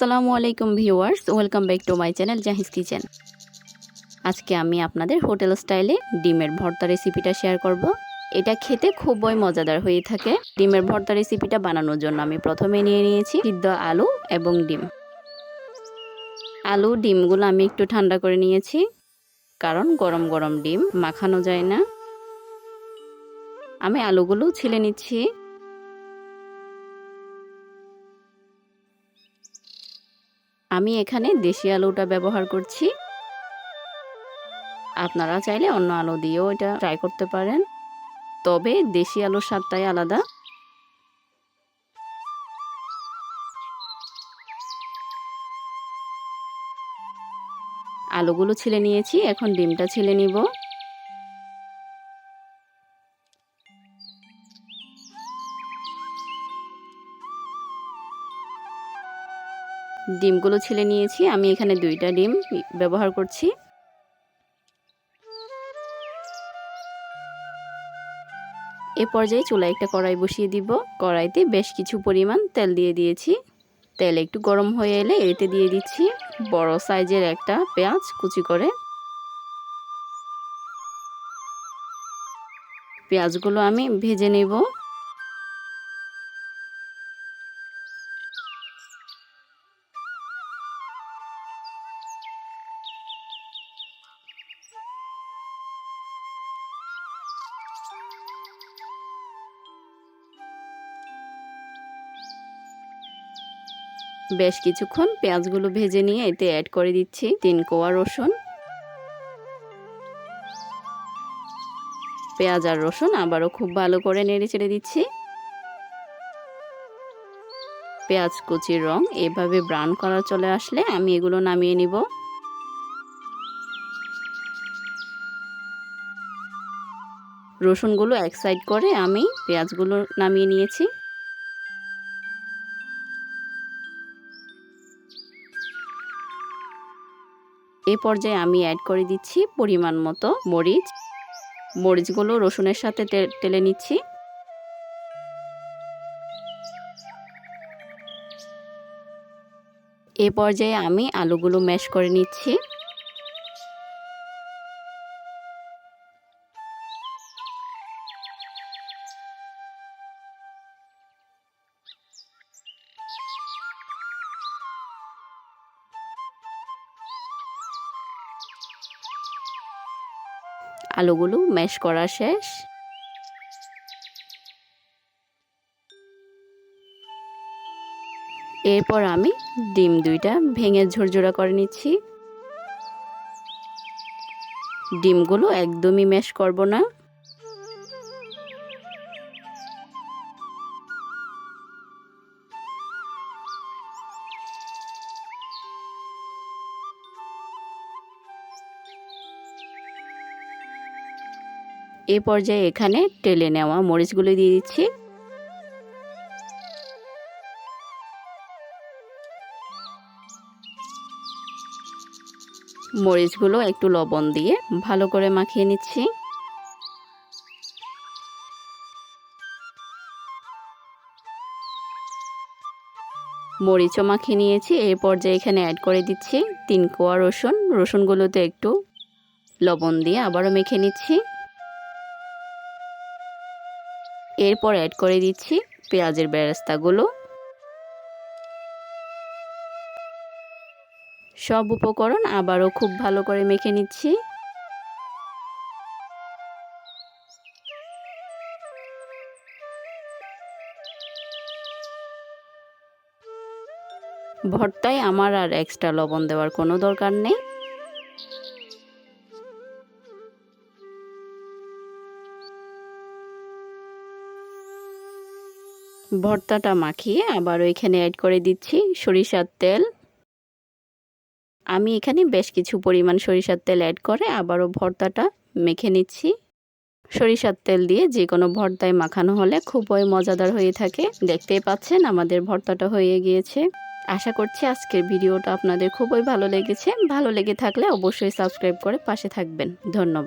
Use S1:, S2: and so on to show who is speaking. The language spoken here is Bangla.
S1: আসসালামু আলাইকুম viewers, welcome back to my channel Jahiz kitchen. আজকে আমি আপনাদের হোটেল স্টাইলে ডিমের ভর্তা রেসিপিটা শেয়ার করব। এটা খেতে খুবই মজাদার হয়ে থাকে। ডিমের ভর্তা রেসিপিটা বানানোর জন্য আমি প্রথমে নিয়ে নিয়েছি সিদ্ধ আলু এবং ডিম। আলু, ডিমগুলো আমি একটু ঠান্ডা করে নিয়েছি, কারণ গরম গরম ডিম মাখানো যায় না। আমি আলুগুলো ছিলে নিচ্ছি। আমি এখানে দেশি আলুটা ব্যবহার করছি। আপনারা চাইলে অন্য আলু দিয়েও এটা ট্রাই করতে পারেন। তবে দেশি আলুর স্বাদটাই আলাদা। আলুগুলো ছিলে নিয়েছি, এখন ডিমটা ছিলে নিব। ডিমগুলো ছিলে নিয়েছি, আমি এখানে দুইটা ডিম ব্যবহার করছি। এ পর্যায়ে চুলায় একটা কড়াই বসিয়ে দিব। কড়াইতে বেশ কিছু পরিমাণ তেল দিয়ে দিয়েছি। তেল একটু গরম হয়ে এলে এতে দিয়ে দিচ্ছি বড় সাইজের একটা পেঁয়াজ কুচি করে। পেঁয়াজগুলো আমি ভেজে নেব। বেশ কিছুক্ষণ পেঁয়াজগুলো ভেজে নিয়ে এতে অ্যাড করে দিচ্ছি তিন কোয়া রসুন। পেঁয়াজ আর রসুন আবারও খুব ভালো করে নেড়ে চেড়ে দিচ্ছি। পেঁয়াজ কুচির রং এভাবে ব্রাউন করা চলে আসলে আমি এগুলো নামিয়ে নিব। রসুনগুলো এক সাইড করে আমি পেঁয়াজগুলো নামিয়ে নিয়েছি। এ পর্যায়ে আমি অ্যাড করে দিচ্ছি পরিমাণ মতো মরিচ। মরিচগুলো রসুনের সাথে তেলে নিচ্ছি। এ পর্যায়ে আমি আলুগুলো ম্যাশ করে নিচ্ছি। আলুগুলো ম্যাশ করা শেষ। এরপর আমি ডিম দুইটা ভেঙে ঝোরঝোরা করে নিচ্ছি। ডিমগুলো একদমই ম্যাশ করব না। এ পর্যায়ে এখানে টেলে নেওয়া মরিচগুলো দিয়ে দিচ্ছি। মরিচগুলো একটু লবণ দিয়ে ভালো করে মাখিয়ে নিচ্ছি। মরিচও মাখিয়ে নিয়েছি এই পর্যায়ে এখানে অ্যাড করে দিচ্ছি তিন কোয়া রসুন। রসুনগুলোতে একটু লবণ দিয়ে আবারও মেখে নিচ্ছি। এরপর অ্যাড করে দিচ্ছি পেঁয়াজের বেরেস্তাগুলো। সব উপকরণ আবারও খুব ভালো করে মেখে নিচ্ছি। ভর্তায় আমার আর এক্সট্রা লবণ দেওয়ার কোনো দরকার নেই। ভর্তাটা মাখিয়ে আবার ওইখানে অ্যাড করে দিচ্ছি সরিষার তেল। আমি এখানে বেশ কিছু পরিমাণ সরিষার তেল অ্যাড করে আবারও ভর্তাটা মেখে নিচ্ছি। সরিষার তেল দিয়ে যে কোনো ভর্তায় মাখানো হলে খুবই মজাদার হয়ে থাকে। দেখতেই পাচ্ছেন আমাদের ভর্তাটা হয়ে গিয়েছে। আশা করছি আজকের ভিডিওটা আপনাদের খুবই ভালো লেগেছে। ভালো লেগে থাকলে অবশ্যই সাবস্ক্রাইব করে পাশে থাকবেন। ধন্যবাদ।